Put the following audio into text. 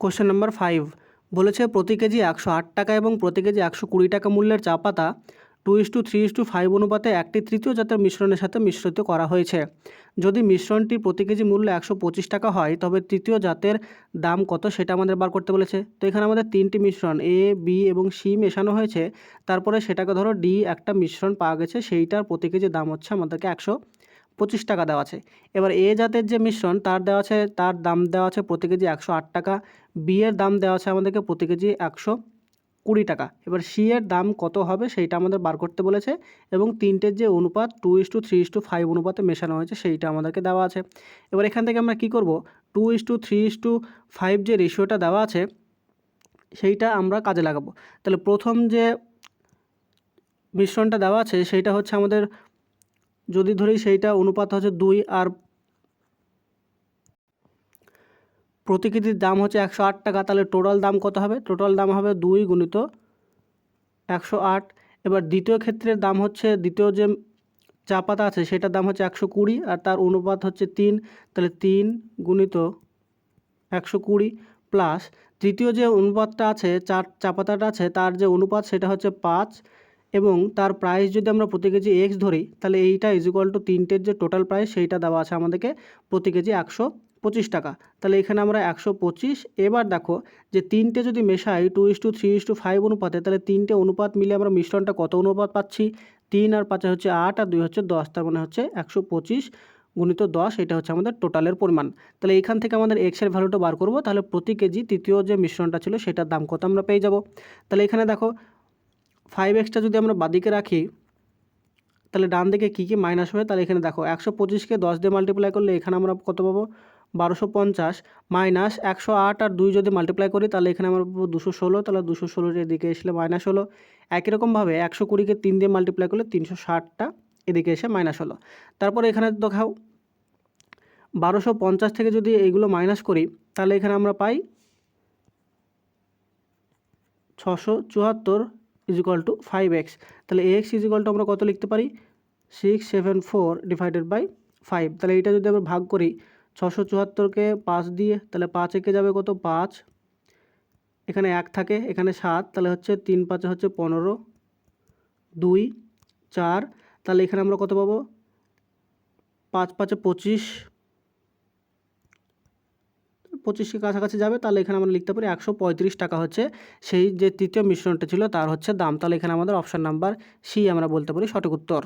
Question number five বলেছে প্রতি KG একশো আট টাকা এবং প্রতি কেজি একশো কুড়ি টাকা মূল্যের চা পাতা two is to three is to five অনুপাতে একটি তৃতীয় জাতের মিশ্রণের সাথে মিশ্রিত করা হয়েছে। যদি মিশ্রণটি প্রতি কেজি মূল্য একশো পঁচিশ টাকা হয়, তবে তৃতীয় জাতের দাম কত সেটা আমাদের বার করতে বলেছে। তো এখানে আমাদের তিনটি মিশ্রণ এ বি এবং সি মেশানো হয়েছে। তারপরে সেটাকে ধরো ডি একটা মিশ্রণ পাওয়া গেছে, সেইটার প্রতি কেজি দাম হচ্ছে আমাদেরকে একশো পঁচিশ টাকা দেওয়া আছে। এবার এ জাতের যে মিশ্রণ, তার দেওয়া আছে, তার দাম দেওয়া আছে প্রতি কেজি একশো আট টাকা। বি এর দাম দেওয়া আছে আমাদেরকে প্রতি কেজি একশো কুড়ি টাকা। এবার সি এর দাম কত হবে সেইটা আমাদের বার করতে বলেছে এবং তিনটের যে অনুপাত, two is to three is to five অনুপাতে মেশানো হয়েছে সেইটা আমাদেরকে দেওয়া আছে। এবার এখান থেকে আমরা কী করব? Two is to three is to five যে রেশিওটা দেওয়া আছে, সেইটা আমরা কাজে লাগাবো। তাহলে প্রথম যে মিশ্রণটা দেওয়া আছে, সেইটা হচ্ছে আমাদের যদি ধরি সেইটা অনুপাত হচ্ছে দুই আর প্রতিকৃতির দাম হচ্ছে একশো আট টাকা, তাহলে টোটাল দাম কত হবে? টোটাল দাম হবে দুই গুণিত একশো আট। এবার দ্বিতীয় ক্ষেত্রের দাম হচ্ছে, দ্বিতীয় যে চা পাতা আছে, সেটার দাম হচ্ছে একশো কুড়ি আর তার অনুপাত হচ্ছে তিন, তাহলে তিন গুণিত একশো কুড়ি প্লাস তৃতীয় যে অনুপাতটা আছে, চার চা পাতাটা আছে, তার যে অনুপাত সেটা হচ্ছে পাঁচ এবং তার প্রাইস যদি আমরা প্রতি কেজি এক্স ধরি, তাহলে এইটা ইজ ইকুয়াল টু তিনটের যে টোটাল প্রাইস সেইটা দেওয়া আছে আমাদেরকে প্রতি কেজি একশো পঁচিশ টাকা। তাহলে এখানে আমরা একশো পঁচিশ, এবার দেখো যে তিনটে যদি মেশাই two is to three is to five অনুপাতে, তাহলে তিনটে অনুপাত মিলে আমরা মিশ্রণটা কত অনুপাত পাচ্ছি? তিন আর পাঁচে হচ্ছে আট, আর দুই হচ্ছে দশ, তার মানে হচ্ছে একশো পঁচিশ গুণিত দশ, এটা হচ্ছে আমাদের টোটালের পরিমাণ। তাহলে এখান থেকে আমাদের এক্সের ভ্যালুটা বার করব, তাহলে প্রতি কেজি তৃতীয় যে মিশ্রণটা ছিল, সেটার দাম কত আমরা পেয়ে যাব? তাহলে এখানে দেখো ফাইভ এক্সটা যদি আমরা বাদিকে রাখি, তাহলে ডান দিকে কী কী মাইনাস হবে তাহলে এখানে দেখো একশো পঁচিশকে দশ দিয়ে মাল্টিপ্লাই করলে এখানে আমরা কত পাবো? বারোশো পঞ্চাশ মাইনাস একশো আট আর দুই যদি মাল্টিপ্লাই করি, তাহলে এখানে আমরা পাবো দুশো ষোলো, তাহলে দুশো ষোলোর এদিকে এসলে মাইনাস হলো। একই রকমভাবে একশো কুড়িকে তিন দিয়ে মাল্টিপ্লাই করলে তিনশো ষাটটা এদিকে এসে মাইনাস হলো। তারপরে এখানে দেখাও, বারোশো পঞ্চাশ থেকে যদি এইগুলো মাইনাস করি, তাহলে এখানে আমরা পাই ছশো চুয়াত্তর is equal to five x তাহলে এক্স ইজ ইকুয়াল টু আমরা কত লিখতে পারি? Six seven four divided by five তাহলে এটা যদি আমরা ভাগ করি, ছশো চুয়াত্তরকে পাঁচ দিয়ে, তাহলে পাঁচ একে যাবে কত? পাঁচ। এখানে এক থাকে, এখানে সাত, তাহলে হচ্ছে তিন পাঁচে হচ্ছে পনেরো। দুই, চার, তাহলে এখানে আমরা কত পাবো? পাঁচ পাঁচে পঁচিশ। পঁচিশের কাছাকাছি যাবে, তাহলে এখানে আমরা লিখতে পারি একশো পঁয়ত্রিশ টাকা হচ্ছে। সেই যে তৃতীয় মিশ্রণটা ছিল, তার হচ্ছে দাম। তাহলে এখানে আমাদের অপশান নাম্বার সি আমরা বলতে পারি সঠিক উত্তর।